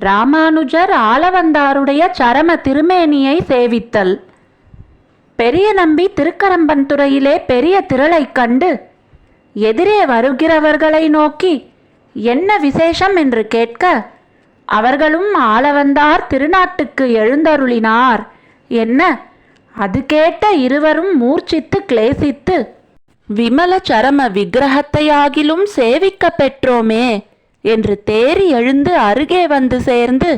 ராமானுஜர் ஆலவந்தாருடைய சரம திருமேனியை சேவித்தல். பெரிய நம்பி திருக்கரம்பன்துறையிலே பெரிய திரளைக் கண்டு எதிரே வருகிறவர்களை நோக்கி என்ன விசேஷம்? என்று கேட்க அவர்களும் ஆளவந்தார் திருநாட்டுக்கு எழுந்தருளினார். என்ன? அது கேட்ட இருவரும் மூர்ச்சித்து கிளேசித்து விமல சரம விக்கிரகத்தையாகிலும் சேவிக்க பெற்றோமே? என்று தேறி எழுந்து அருகே வந்து சேர்ந்து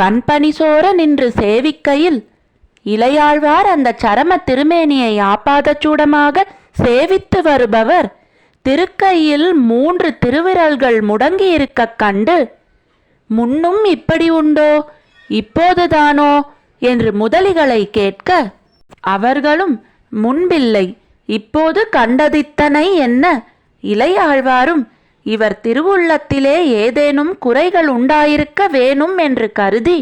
கண்பனி சோர நின்று சேவிக்கையில் இளையாழ்வார் அந்த சரம திருமேனியை ஆபாதச்சூடமாக சேவித்து வருபவர். திருக்கையில் மூன்று திருவிரல்கள் முடங்கியிருக்க கண்டு முன்னும் இப்படி உண்டோ? இப்போதுதானோ என்று முதலிகளை கேட்க அவர்களும் முன்பில்லை. இப்போது கண்டதித்தனை என்ன? இளையாழ்வாரும் இவர் திருவுள்ளத்திலே ஏதேனும் குறைகள் உண்டாயிருக்க வேணும் என்று கருதி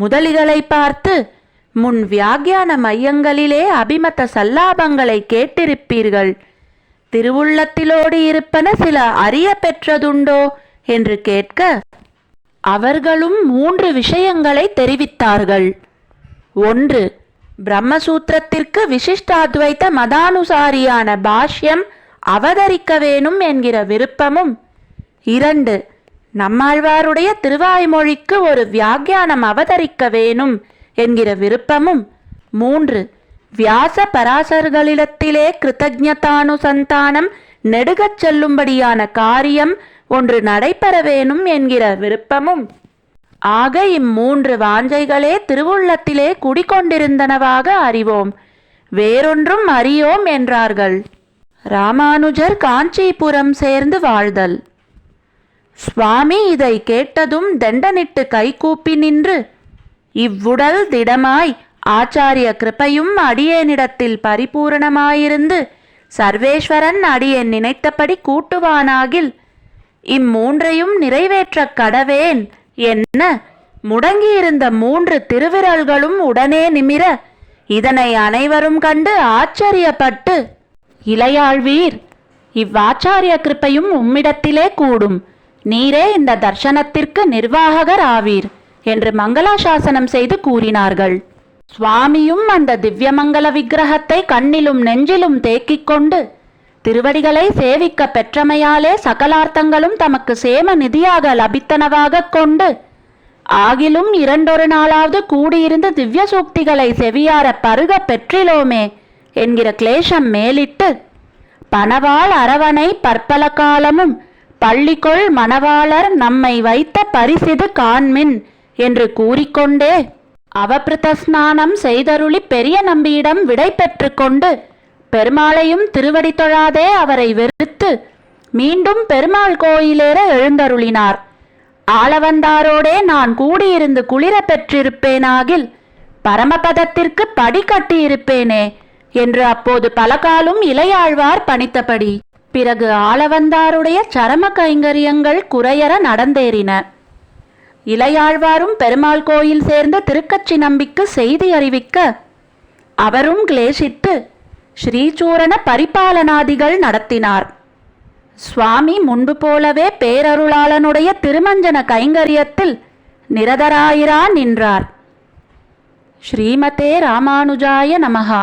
முதலிகளை பார்த்து முன் வியாக்கியான மையங்களிலே அபிமத சல்லாபங்களை கேட்டிருப்பீர்கள். திருவுள்ளத்திலோடு இருப்பன சில அறிய பெற்றதுண்டோ? என்று கேட்க அவர்களும் மூன்று விஷயங்களை தெரிவித்தார்கள். ஒன்று பிரம்மசூத்திரத்திற்கு விசிஷ்டாத்வைத்த மதானுசாரியான பாஷ்யம் அவதரிக்க வேணும் என்கிற விருப்பமும். இரண்டு நம்மாழ்வாருடைய திருவாய்மொழிக்கு ஒரு வியாக்கியானம் அவதரிக்க வேணும் என்கிற விருப்பமும். மூன்று வியாச பராசர்களிடத்திலே கிருத்தஜதானுசந்தானம் நெடுகச் செல்லும்படியான காரியம் ஒன்று நடைபெற வேணும் என்கிற விருப்பமும். ஆக இம்மூன்று வாஞ்சைகளே திருவுள்ளத்திலே குடிகொண்டிருந்தனவாக அறிவோம். வேறொன்றும் அறியோம் என்றார்கள். ராமானுஜர் காஞ்சிபுரம் சேர்ந்து வாழ்தல். சுவாமி இதை கேட்டதும் தண்டனிட்டு கைகூப்பி நின்று இவ்வுடல் திடமாய் ஆச்சாரிய கிருபையும் அடியேனிடத்தில் பரிபூரணமாயிருந்து சர்வேஸ்வரன் அடியேன் நினைத்தபடி கூட்டுவானாகில் இம்மூன்றையும் நிறைவேற்றக் கடவேன் என்ன? முடங்கியிருந்த மூன்று திருவிரல்களும் உடனே நிமிர இதனை அனைவரும் கண்டு ஆச்சரியப்பட்டு இளையாழ்வீர். இவ்வாச்சாரிய கிருப்பையும் உம்மிடத்திலே கூடும். நீரே இந்த தர்ஷனத்திற்கு நிர்வாககர் ஆவீர் என்று மங்களாசாசனம் செய்து கூறினார்கள். சுவாமியும் அந்த திவ்யமங்கல விக்கிரகத்தை கண்ணிலும் நெஞ்சிலும் தேக்கிக் கொண்டு திருவடிகளை சேவிக்க பெற்றமையாலே சகலார்த்தங்களும் தமக்கு சேம நிதியாக லபித்தனவாகக் கொண்டு ஆகிலும் இரண்டொரு நாளாவது கூடியிருந்து திவ்ய சூக்திகளை செவியார பருக பெற்றிலோமே என்கிற கிளேஷம் மேலிட்டு பணவாள் அரவணை பற்பல காலமும் பள்ளிக்கொள் மணவாளர் நம்மை வைத்த பரிசிது காண்மின் என்று கூறிக்கொண்டே அவபிருத ஸ்நானம் செய்தருளி பெரிய நம்பியிடம் விடை பெற்றுக்கொண்டு பெருமாளையும் திருவடி தொழாதே அவரை வெறுத்து மீண்டும் பெருமாள் கோயிலேற எழுந்தருளினார். ஆளவந்தாரோடே நான் கூடியிருந்து குளிர பெற்றிருப்பேனாகில் பரமபதத்திற்கு படி கட்டியிருப்பேனே என்று அப்போது பலகாலும் இளையாழ்வார் பணித்தபடி பிறகு ஆளவந்தாருடைய சரம கைங்கரியங்கள் குறையற நடந்தேறின. இளையாழ்வாரும் பெருமாள் கோயில் சேர்ந்த திருக்கச்சி நம்பிக்கு செய்தி அறிவிக்க அவரும் கிளேசித்து ஸ்ரீசூரண பரிபாலனாதிகள் நடத்தினார். சுவாமி முன்பு போலவே பேரருளாளனுடைய திருமஞ்சன கைங்கரியத்தில் நிரதராயிரா நின்றார். ஸ்ரீமதே ராமானுஜாய நமகா